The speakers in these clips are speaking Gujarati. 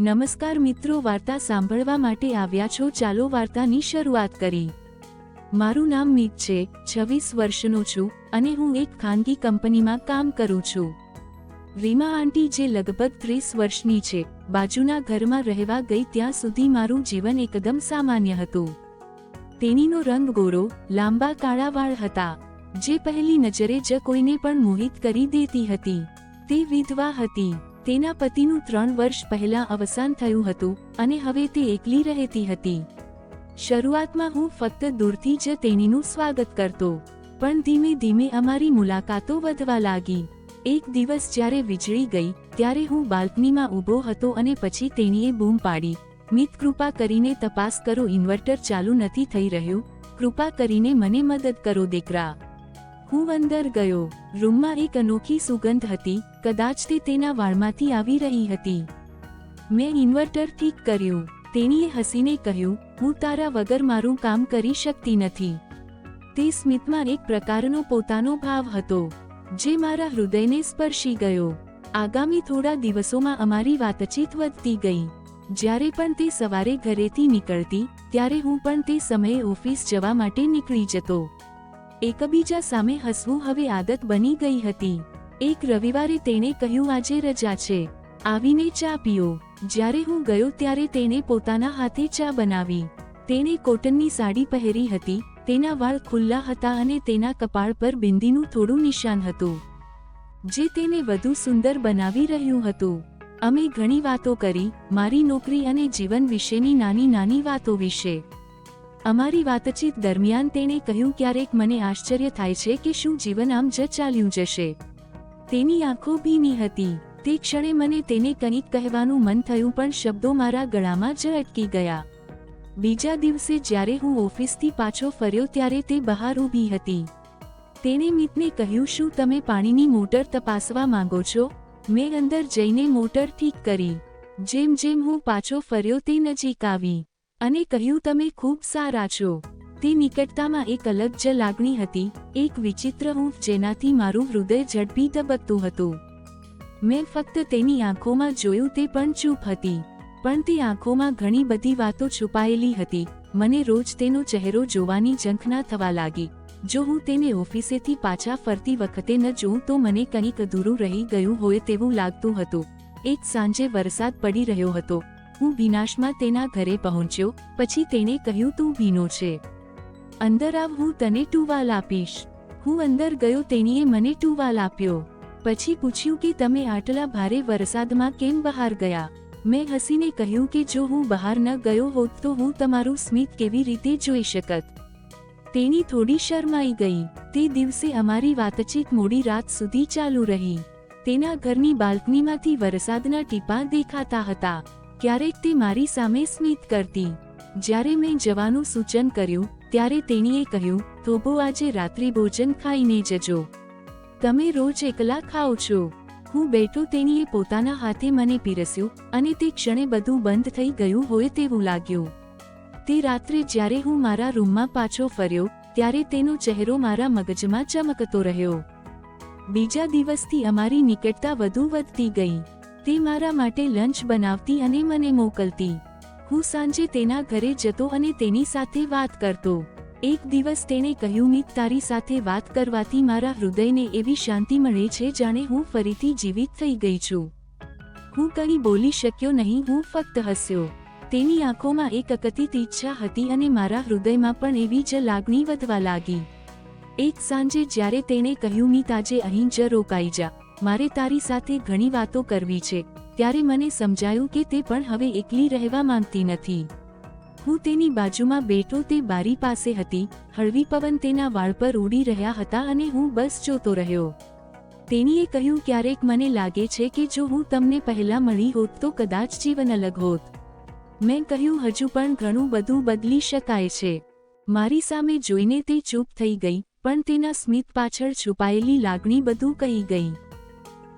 નમસ્કાર મિત્રો, વાર્તા સાંભળવા માટે આવ્યા છો. ચાલો વાર્તાની શરૂઆત કરી. મારું નામ મીત છે, છવ્વીસ વર્ષનો છું અને હું એક ખાનગી કંપનીમાં કામ કરું છું. રીમા આંટી જે લગભગ ત્રીસ વર્ષની છે, બાજુના ઘરમાં રહેવા ગઈ ત્યાં સુધી મારું જીવન એકદમ સામાન્ય હતું. તેણીનો રંગ ગોરો, લાંબા કાળા વાળ હતા, જે પહેલી નજરે જ કોઈને પણ મોહિત કરી દેતી હતી. તે વિધવા હતી. તેના પતિનું ત્રણ વર્ષ પહેલા અવસાન થયું હતું અને હવે તે એકલી રહેતી હતી. શરૂઆતમાં હું ફક્ત દૂરથી જ તેણીનું સ્વાગત કરતો, પણ ધીમે ધીમે અમારી મુલાકાતો વધવા લાગી. એક દિવસ જ્યારે વીજળી ગઈ, ત્યારે હું બાલ્કનીમાં ઊભો હતો અને પછી તેણીએ બૂમ પાડી. મિત, કૃપા કરીને તપાસ કરો, ઇન્વર્ટર ચાલુ નથી થઈ રહ્યું. કૃપા કરીને મને મદદ કરો, દીકરા. હું અંદર ગયો. રૂમમાં એક અનોખી સુગંધ હતી. કદાચ તે તેના વાળમાંથી આવી રહી હતી. મેં ઇન્વર્ટર ઠીક કર્યું. તેણીએ હસીને કહ્યું, હું તારા વગર મારું કામ કરી શકતી નથી. તે સ્મિતમાં એક પ્રકારનો પોતાનો ભાવ હતો, જે મારા હૃદયને સ્પર્શી ગયો. આગામી થોડા દિવસોમાં અમારી વાતચીત વધતી ગઈ. જ્યારે પણ તે સવારે ઘરેથી નીકળતી, ત્યારે હું પણ તે સમયે ઓફિસ જવા માટે નીકળી જતો. એકબીજા સામે હસવું હવે આદત બની ગઈ હતી. એક રવિવારે તેણે કહ્યું, આજે રજા છે. આવીને ચા પીઓ. જ્યારે હું ગયો ત્યારે તેણે પોતાના હાથે ચા બનાવી. તેણે કોટનની સાડી પહેરી હતી, તેના વાળ ખુલ્લા હતા અને તેના કપાળ પર બિંદીનું થોડું નિશાન હતું, જે તેને વધુ સુંદર બનાવી રહ્યું હતું. અમે ઘણી વાતો કરી, મારી નોકરી અને જીવન વિશેની નાની નાની વાતો વિશે. અમારી વાતચીત દરમિયાન તેણે કહ્યું, ક્યારેક મને આશ્ચર્ય થાય છે કે શું જીવન આમ જ ચાલ્યું જશે. તેની આંખો ભીની હતી. તે ક્ષણે મને તેને કંઈક કહેવાનું મન થયું, પણ શબ્દો મારા ગળામાં જ અટકી ગયા. બીજા દિવસે જ્યારે હું ઓફિસથી પાછો ફર્યો ત્યારે તે બહાર ઊભી હતી. તેણે મિતને કહ્યું, શું તમે પાણીની મોટર તપાસવા માંગો છો? મેં અંદર જઈને મોટર ઠીક કરી. જેમ જેમ હું પાછો ફર્યો તે નજીક આવી. અને કહ્યું, તમે ખૂબ સારા છો. તે નિકટતામાં એક અલગ જ લાગણી હતી, એક વિચિત્ર ઊંફ જેનાથી મારું હૃદય ઝડપી ધબકતું હતું. મેં ફક્ત તેની આંખોમાં જોયું તે પણ ચૂપ હતી, પણ તે આંખોમાં ઘણી બધી વાતો છુપાયેલી હતી. મને રોજ તેનો ચહેરો જોવાની ઝંખના થવા લાગી. જો હું તેને ઓફિસેથી પાછા ફરતી વખતે ન જોઉં તો મને કંઈક અધૂરું રહી ગયું હોય તેવું લાગતું હતું. એક સાંજે વરસાદ પડી રહ્યો હતો. હું વિનાશમાં તેના ઘરે પહોંચ્યો, પછી તેણે કહ્યું, તું ભીનો છે. અંદર આવ, હું તને ટુવાલ આપીશ. હું અંદર ગયો, તેણીએ મને ટુવાલ આપ્યો. પછી પૂછ્યું કે, તમે આટલા ભારે વરસાદમાં કેમ બહાર ગયા? મેં હસીને કહ્યું કે, જો હું બહાર ન ગયો હોત, તો હું તમારું સ્મિત કેવી રીતે જોઈ શકત? તેની થોડી શરમાઈ ગઈ. તે દિવસે અમારી વાતચીત મોડી રાત સુધી ચાલુ રહી. તેના ઘરની બાલ્કનીમાંથી વરસાદના ટીપા દેખાતા હતા. ક્યારેક તે મારી સામે સ્મિત કરતી. જ્યારે મેં જવાનું સૂચન કર્યું, ત્યારે તેણીએ કહ્યું થોભો આજે રાત્રિ ભોજન ખાઈને જજો. તમે રોજ એકલા ખાઓ છો. હું બેઠો તેણીએ પોતાના હાથે મને પીરસ્યું અને તે ક્ષણે બધું બંધ થઈ ગયું હોય તેવું લાગ્યું. તે રાત્રે જ્યારે હું મારા રૂમમાં પાછો ફર્યો, ત્યારે તેનો ચહેરો મારા મગજમાં ચમકતો રહ્યો. બીજા દિવસથી અમારી નિકટતા વધુ વધતી ગઈ. તે મારા માટે લંચ બનાવતી અને મને મોકલતી. હું સાંજે તેના ઘરે જતો અને તેની સાથે વાત કરતો. એક દિવસ તેણે કહ્યું, મિત, તારી સાથે વાત કરવાથી મારા હૃદયને એવી શાંતિ મળે છે જાણે હું ફરીથી જીવિત થઈ ગઈ છું. હું કંઈ બોલી શક્યો નહીં, હું ફક્ત હસ્યો. તેની આંખોમાં એક અકતિત ઈચ્છા હતી અને મારા હૃદયમાં પણ એવી જ લાગણી વધવા લાગી. એક સાંજે જ્યારે તેણે કહ્યું, મિત, આજે અહીં જ રોકાઈ જા. મારે તારી સાથે ઘણી વાતો કરવી છે, ત્યારે મને સમજાયું કે તે પણ હવે એકલી રહેવા માંગતી નથી. હું તેની બાજુમાં બેઠો તે બારી પાસે હતી, હળવી પવન તેના વાળ પર ઉડી રહ્યા હતા અને હું બસ જોતો રહ્યો. તેણીએ કહ્યું, ક્યારેક મને લાગે છે કે જો હું તમને પહેલા મળી હોત તો કદાચ જીવન અલગ હોત. મેં કહ્યું, હજુ પણ ઘણું બધું બદલી શકાય છે. મારી સામે જોઈને તે ચૂપ થઈ ગઈ, પણ તેના સ્મિત પાછળ છુપાયેલી લાગણી બધું કહી ગઈ.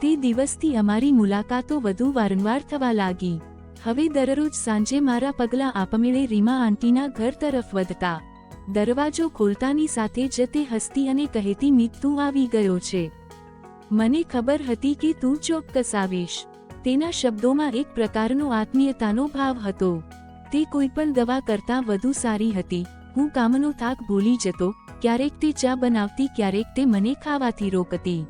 તે દિવસથી અમારી મુલાકાતો વધુ વારંવાર થવા લાગી. હવે દરરોજ સાંજે મારા પગલાં આપમેળે રીમા આંટીના ઘર તરફ વધતા. દરવાજો ખોલતાની સાથે જ તે હસતી અને કહેતી, મિત, તું આવી ગયો છે. મને ખબર હતી કે તું ચોક્કસ આવીશ. તેના શબ્દોમાં એક પ્રકારનો આત્મીયતાનો ભાવ હતો. તે કોઈ પણ દવા કરતાં વધુ સારી હતી. હું કામનો થાક ભૂલી જતો. ક્યારેક તે ચા બનાવતી, ક્યારેક તે મને ખાવાથી રોકતી.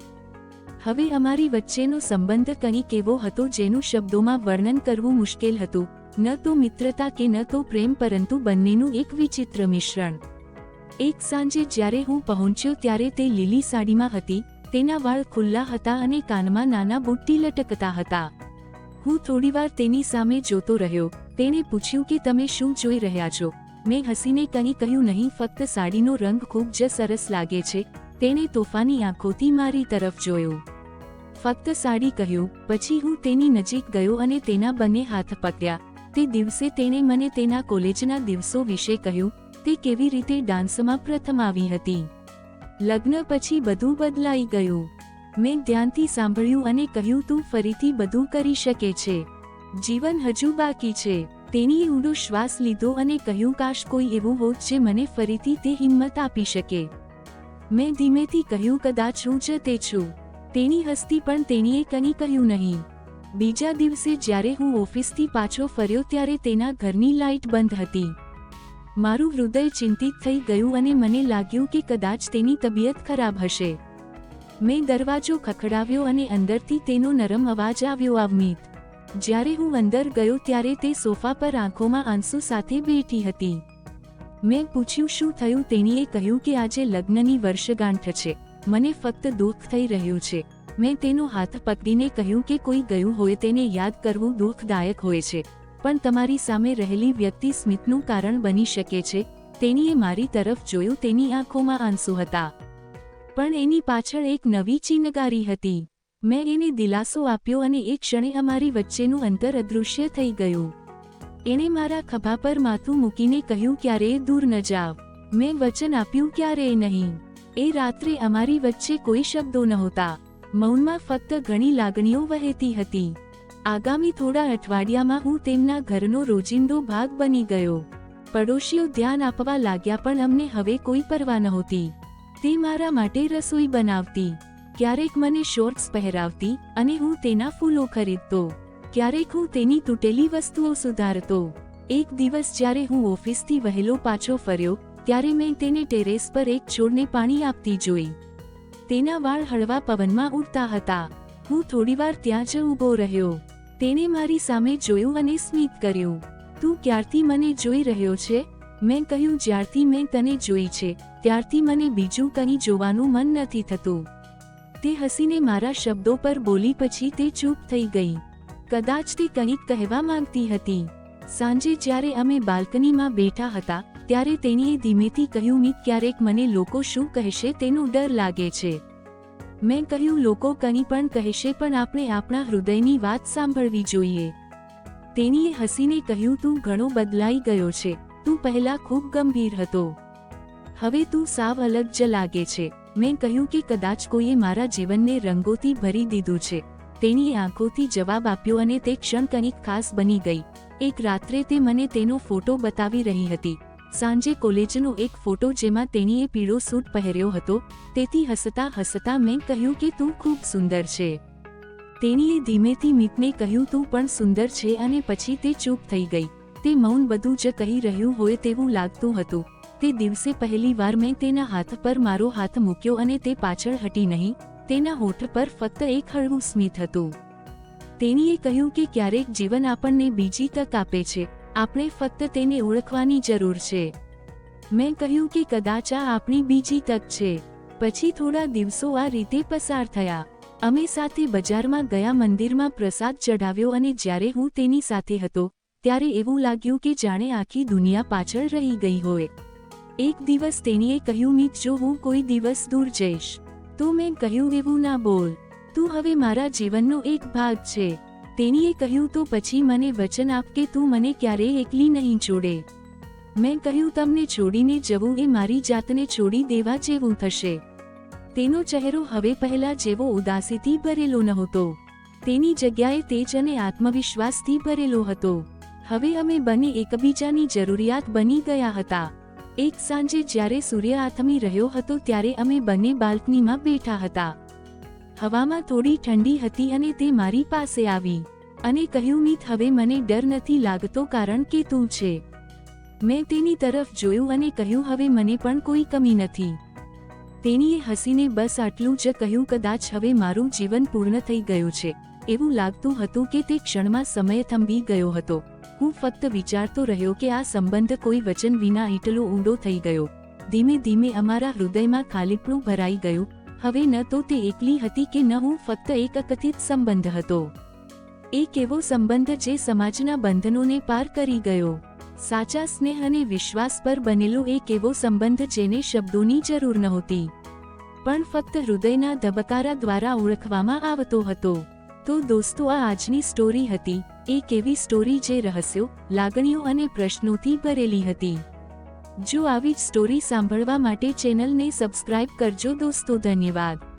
હવે અમારી વચ્ચેનો સંબંધ કંઈક એવો હતો જેનું શબ્દોમાં વર્ણન કરવું મુશ્કેલ હતું. ન તો મિત્રતા કે ન તો પ્રેમ, પરંતુ બંનેનું એક વિચિત્ર મિશ્રણ. એક સાંજે જ્યારે હું પહોંચ્યો ત્યારે તે લીલી સાડીમાં હતી, તેના વાળ ખુલ્લા હતા અને કાનમાં નાના બુટ્ટી લટકતા હતા. હું થોડીવાર તેની સામે જોતો રહ્યો. તેણે પૂછ્યું કે તમે શું જોઈ રહ્યા છો? મેં હસીને કંઈ કહ્યું નહીં, ફક્ત સાડીનો રંગ ખૂબ જ સરસ લાગે છે. તેણે તોફાની આંખોથી મારી તરફ જોયો. ફક્ત સાડી કહ્યું, પછી હું તેની નજીક ગયો અને તેના બંને હાથ પકડ્યા. તે દિવસે તેણે મને તેના કોલેજના દિવસો વિશે કહ્યું, તે કેવી રીતે ડાન્સમાં પ્રથમ આવી હતી? લગ્ન પછી બધું બદલાઈ ગયું. મેં ધ્યાનથી સાંભળ્યું અને કહ્યું, તું ફરીથી બધું કરી શકે છે. જીવન હજુ બાકી છે. તેણીએ ઊંડો શ્વાસ લીધો અને કહ્યું, કાશ કોઈ એવું હોત જે મને ફરીથી તે હિંમત આપી શકે. મેં ધીમેથી કહ્યું, કદાચ હું જ છું. તેની હસ્તી પણ તેણીએ કંઈ કહ્યું નહીં. બીજા દિવસે જ્યારે હું ઓફિસથી પાછો ફર્યો ત્યારે તેના ઘરની લાઇટ બંધ હતી. મારું હૃદય ચિંતિત થઈ ગયું અને મને લાગ્યું કે કદાચ તેની તબિયત ખરાબ હશે. મેં દરવાજો ખખડાવ્યો અને અંદરથી તેનો નરમ અવાજ આવ્યો, આવમીત. જ્યારે હું અંદર ગયો ત્યારે તે સોફા પર આંખોમાં આંસુ સાથે બેઠી હતી. મેં પૂછ્યું શું થયું તેણીએ કહ્યું કે આજે લગ્નની વર્ષગાંઠ છે. મને ફક્ત દુઃખ થઈ રહ્યું છે. મેં તેનો હાથ પકડીને કહ્યું કે કોઈ ગયું હોય તેને યાદ કરવું દુઃખદાયક હોય છે. પણ તમારી સામે રહેલી વ્યક્તિ સ્મિતનું કારણ બની શકે છે. તેણીએ મારી તરફ જોયું તેની આંખોમાં આંસુ હતા. પણ એની પાછળ એક નવી ચિનગારી હતી. મેં એને દિલાસો આપ્યો અને એક ક્ષણે અમારી વચ્ચેનું અંતર અદૃશ્ય થઈ ગયું. એણે મારા ખભા પર માથું મૂકીને કહ્યું ક્યારેય દૂર ન જાવ. મેં વચન આપ્યું ક્યારેય નહીં. એ રાત્રે અમારી વચ્ચે કોઈ શબ્દો નહોતા. મૌનમાં ફક્ત ઘણી લાગણીઓ વહેતી હતી. આગામી થોડા અઠવાડિયામાં હું તેમના ઘરનો રોજિંદો ભાગ બની ગયો. પડોશીઓ ધ્યાન આપવા લાગ્યા, પણ અમને હવે કોઈ પરવા નહોતી. તે મારા માટે રસોઈ બનાવતી. ક્યારેક મને શોર્ટ્સ પહેરાવતી અને હું તેના ફૂલો ખરીદતો. ક્યારેક હું તેની તૂટેલી વસ્તુઓ સુધારતો. એક દિવસ જ્યારે હું ઓફિસથી વહેલો પાછો ફર્યો, ત્યારે મેં તેને ટેરેસ પર એક છોડને પાણી આપતી જોઈ. તેના વાળ હળવા પવનમાં ઉડતા હતા. હું થોડીવાર ત્યાં જ ઊભો રહ્યો. તેણે મારી સામે જોયું અને સ્મિત કર્યું. તું ક્યારથી મને જોઈ રહ્યો છે? મેં કહ્યું, જ્યારથી મેં તને જોઈ છે, ત્યારથી મને બીજું કંઈ જોવાનું મન નથી થતું. તે હસીને મારા શબ્દો પર બોલી પછી તે ચૂપ થઈ ગઈ. કદાચ તે કંઈક કહેવા માંગતી હતી. સાંજે જ્યારે અમે બાલ્કનીમાં બેઠા હતા, ત્યારે તેણીએ ધીમેથી કહ્યું મિત ક્યારેક મને લોકો શું કહેશે તેનો ડર લાગે છે. મેં કહ્યું, લોકો કંઈ પણ કહેશે, પણ આપણે આપણા હૃદયની વાત સાંભળવી જોઈએ. તેણીએ હસીને કહ્યું, તું ઘણો બદલાઈ ગયો છે. તું પહેલા ખૂબ ગંભીર હતો. હવે તું સાવ અલગ જ લાગે છે. મેં કહ્યું કે કદાચ કોઈએ મારા જીવનને રંગોથી ભરી દીધું છે. તેણીએ આંખોથી જવાબ આપ્યો અને તે ક્ષણ કંઈક ખાસ બની ગઈ. એક રાત્રે તે મને તેનો ફોટો બતાવી રહી હતી. સાંજે કોલેજનો એક ફોટો જેમાં તેણીએ પીળો સૂટ પહેર્યો હતો. તેથી હસતા હસતા મેં કહ્યું કે તું ખૂબ સુંદર છે. તેણીએ ધીમેથી મિતને કહ્યું, તું પણ સુંદર છે, અને પછી તે ચૂપ થઈ ગઈ. તે મૌન બધું જ કહી રહ્યું હોય તેવું લાગતું હતું. તે દિવસે પહેલી વાર મેં તેના હાથ પર મારો હાથ મૂક્યો અને તે પાછળ હટી નહીં. તેના હોઠ પર ફક્ત એક હળવું સ્મિત હતું. તેણીએ કહ્યું કે ક્યારેક જીવન આપણને બીજી તક આપે છે. આપણે ફક્ત તેને ઓળખવાની જરૂર છે. મેં કહ્યું કે કદાચ આ આપણી બીજી તક છે. પછી થોડા દિવસો આ રીતે પસાર થયા. અમે સાથે બજારમાં ગયા મંદિરમાં પ્રસાદ ચઢાવ્યો અને જ્યારે હું તેની સાથે હતો, ત્યારે એવું લાગ્યું કે જાણે આખી દુનિયા પાછળ રહી ગઈ હોય. એક દિવસ તેણીએ કહ્યું, મિત, જો હું કોઈ દિવસ દૂર જઈશ તો મેં કહ્યું એવું ના બોલ. તું હવે મારા જીવનનો એક ભાગ છે. તેણીએ કહ્યું તો પછી મને વચન આપ કે તું મને ક્યારેય એકલી નહીં છોડે. મેં કહ્યું તમને છોડીને જવું એ મારી જાતને છોડી દેવા જેવું થશે. તેનો ચહેરો હવે પહેલા જેવો ઉદાસીથી ભરેલો નહોતો. તેની જગ્યાએ તેજ અને આત્મવિશ્વાસથી ભરેલો હતો. હવે અમે બંને એકબીજાની જરૂરિયાત બની ગયા હતા. એક સાંજે જ્યારે સૂર્ય આથમી રહ્યો હતો ત્યારે અમે બંને બાલ્કનીમાં બેઠા હતા. હવામાં થોડી ઠંડી હતી અને તે મારી પાસે આવી અને કહ્યું, મિત, હવે મને ડર નથી લાગતો કારણ કે તું છે. મેં તેની તરફ જોયું અને કહ્યું, હવે મને પણ કોઈ કમી નથી. તેણીએ હસીને બસ આટલું જ કહ્યું, કદાચ હવે મારું જીવન પૂર્ણ થઈ ગયું છે. એવું લાગતું હતું કે તે ક્ષણમાં સમય થંભી ગયો હતો. હું ફક્ત વિચારતો રહ્યો કે આ સંબંધ કોઈ વચન વિના એટલો ઊંડો થઈ ગયો. ધીમે ધીમે અમારા હૃદયમાં ખાલીપણું ભરાઈ ગયું. હવે ન તો તે એકલી હતી કે ન હું ફક્ત એક અકથિત સંબંધ હતો. એક એવો સંબંધ જે સમાજના બંધનોને પાર કરી ગયો. સાચા સ્નેહ અને વિશ્વાસ પર બનેલો એક એવો સંબંધ જેને શબ્દોની જરૂર નહોતી. પણ ફક્ત હૃદયના ધબકારા દ્વારા ઓળખવામાં આવતો હતો. તો દોસ્તો, આ આજની સ્ટોરી હતી. એક એવી સ્ટોરી જે રહસ્યો, લાગણીઓ અને પ્રશ્નોથી ભરેલી હતી. જો આવી જ સ્ટોરી સાંભળવા માટે ચેનલને સબસ્ક્રાઇબ કરજો દોસ્તો, ધન્યવાદ.